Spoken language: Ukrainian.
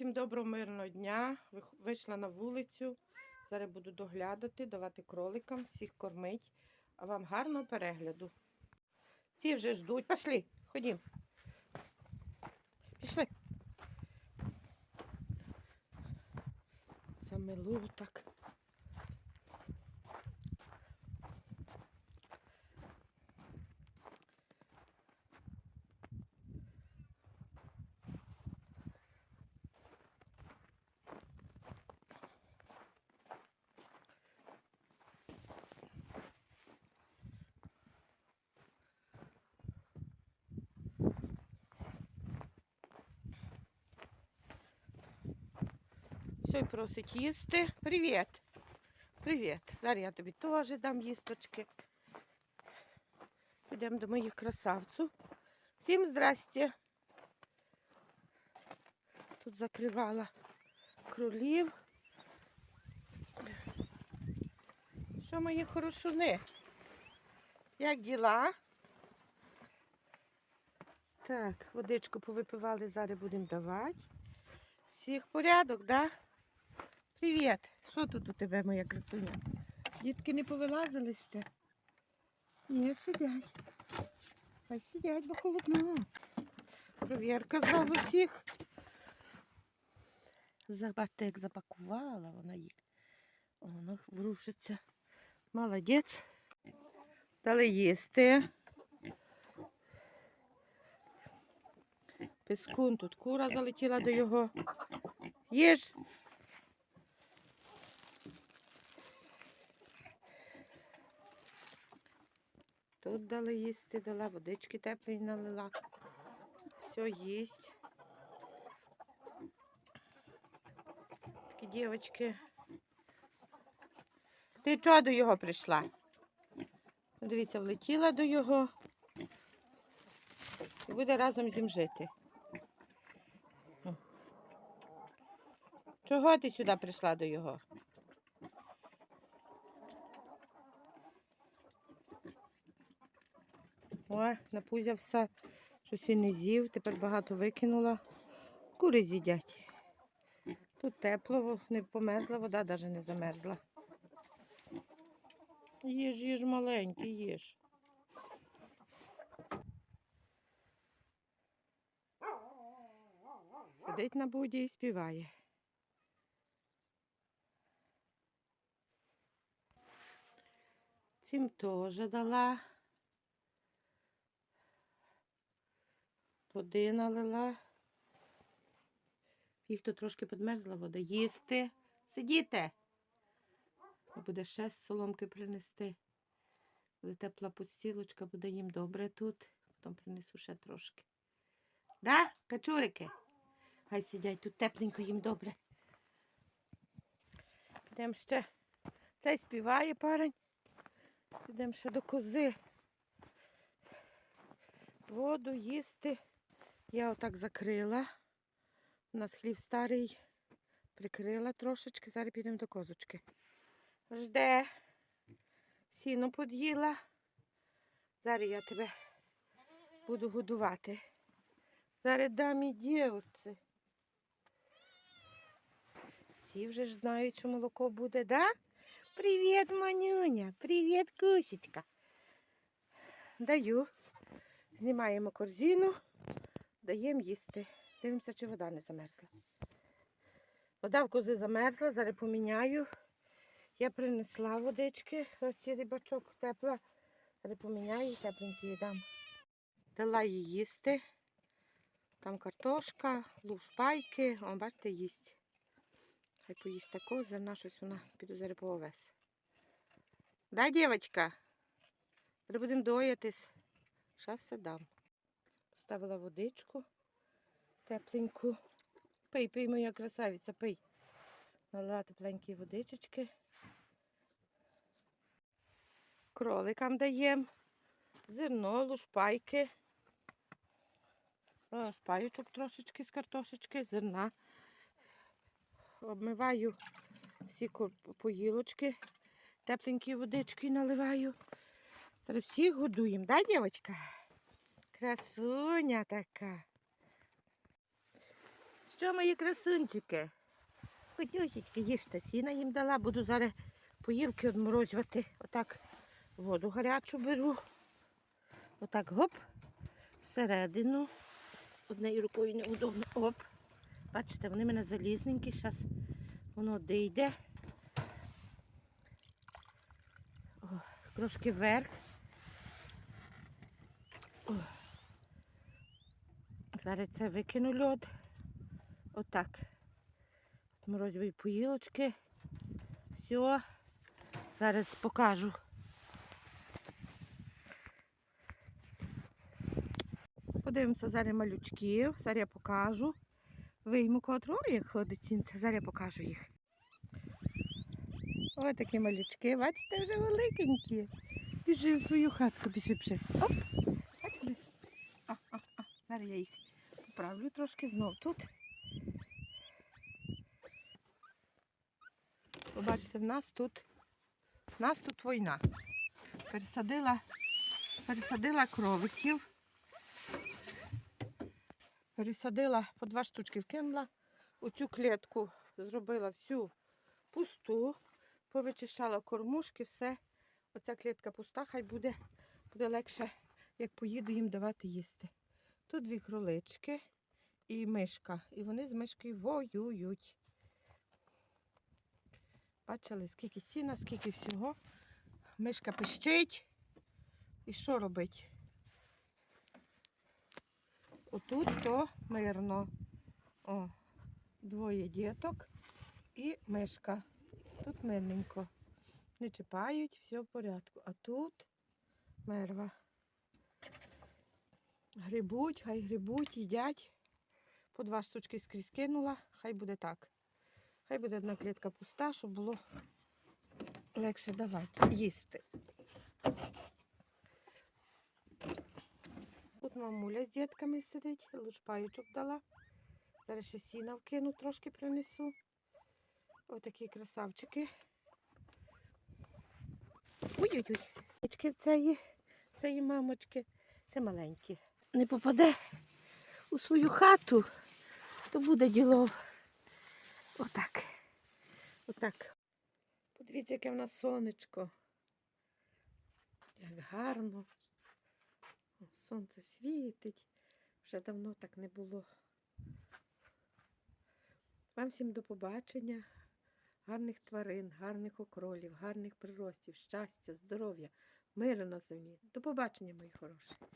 Всім доброго мирного дня. Вийшла на вулицю. Зараз буду доглядати, давати кроликам, всіх кормить. А вам гарного перегляду. Ці вже ждуть. Пішли, ходім. Пішли. Замилу так. Все просить їсти. Привіт. Привіт. Зараз я тобі теж дам їсточки. Підемо до моїх красавців. Всім здрасте. Тут закривала кролів. Що мої хорошуни? Як діла? Так, водичку повипивали, зараз будемо давати. Всіх порядок, да? Привіт! Що тут у тебе, моя красуня? Дітки не повилазили ще? Ні, сидять. Хай сидять, бо холодно. Провірка зразу всіх. Забатек запакувала вона їх. Воно врушиться. Молодець. Дали їсти. Пескун тут кура залетіла до його. Їж. Тут дали їсти, дала, водички теплої налила. Все їсть. Такі дівчатки. Ти чого до його прийшла? Дивіться, влетіла до його і буде разом з ним жити. Чого ти сюди прийшла до його? О, напузявся, щось він не з'їв, тепер багато викинула. Кури з'їдять. Тут тепло, не померзла, вода навіть не замерзла. Їж, їж маленький, їж. Сидить на буді і співає. Цим теж дала. Води налила. Їх тут трошки підмерзла вода. Їсти. Сидіте. А Буде ще з соломки принести. Буде тепла подстілочка, буде їм добре тут. Потім принесу ще трошки. Да, качурики? Хай сидять тут тепленько їм добре. Підемо ще. Цей співає парень. Підемо ще до кози. Воду їсти. Я отак закрила. У нас хлів старий. Прикрила трошечки. Зараз підемо до козочки. Жде. Сіно под'їла. Зараз я тебе буду годувати. Зараз дам і дівці. Ці вже ж знають, що молоко буде, да? Привіт, манюня. Привіт, кусечка. Даю. Знімаємо корзину, даємо їсти. Дивимося, чи вода не замерзла. Вода в кози замерзла, зараз поміняю. Я принесла водички, цілий бачок тепла. Зараз поміняю і тепленькі дам. Дала їй їсти. Там картошка, лушпайки. О, бачите, їсть. Хай поїсть тако, зерна щось вона піду зараз по овес. Да, дівчатка? Зараз будемо доятись. Зараз все дам. Поставила водичку тепленьку. Пий, пий, моя красавиця, пий. Налила тепленькі водичечки. Кроликам даємо. Зерно, лушпайки. Лушпаючок трошечки з картошечки, зерна. Обмиваю всі поїлочки, тепленькі водички наливаю. Зараз всіх годуємо, да, дівчатка? Красуня така. що, мої красунчики? Хотюсічки, їжте, сіна їм дала, буду зараз поїлки одморозювати. Отак воду гарячу беру. Отак гоп, всередину. Однією рукою неудобно. Оп. Бачите, вони в мене залізненькі, зараз воно дійде. О, трошки вверх. Зараз це викину льод. Отак. Морозові поїлочки. Все. Зараз покажу. Подивимося зараз малючків. Зараз я покажу. Вийму котру, як ходить сінце. Зараз я покажу їх. Ось такі малючки, бачите, вже великенькі. Біжи в свою хатку, біжи, біжи. Оп. Бачите? А, а, а. Зараз я їх поправлю трошки знов тут. Побачите, в нас тут, в нас тут війна. Пересадила, пересадила кровиків. Пересадила по два штучки вкинула. У цю клітку зробила всю пусту, повичищала кормушки, все. Оця клітка пуста, хай буде, буде легше, як поїду їм давати їсти. Тут дві кролички і мишка. І вони з мишкою воюють. Бачили, скільки сіна, скільки всього. Мишка пищить. І що робить? Отут то мирно. О, двоє діток і мишка. Тут мирненько. Не чіпають, все в порядку. А тут мерва. Грибуть, хай грибуть, їдять. По два штучки скрізь кинула, хай буде так. Хай буде одна клітка пуста, щоб було легше давати їсти. Тут мамуля з дітками сидить, лучпаючок дала. Зараз ще сіна вкину, трошки принесу. Отакі красавчики. Ой-ой-ой. В цієї, цієї мамочки ще маленькі. Не попаде у свою хату, то буде діло. Отак. Отак. Подивіться, яке в нас сонечко. Як гарно. Сонце світить. Вже давно так не було. Вам всім до побачення. Гарних тварин, гарних окролів, гарних приростів, щастя, здоров'я, миру на землі. До побачення, мої хороші.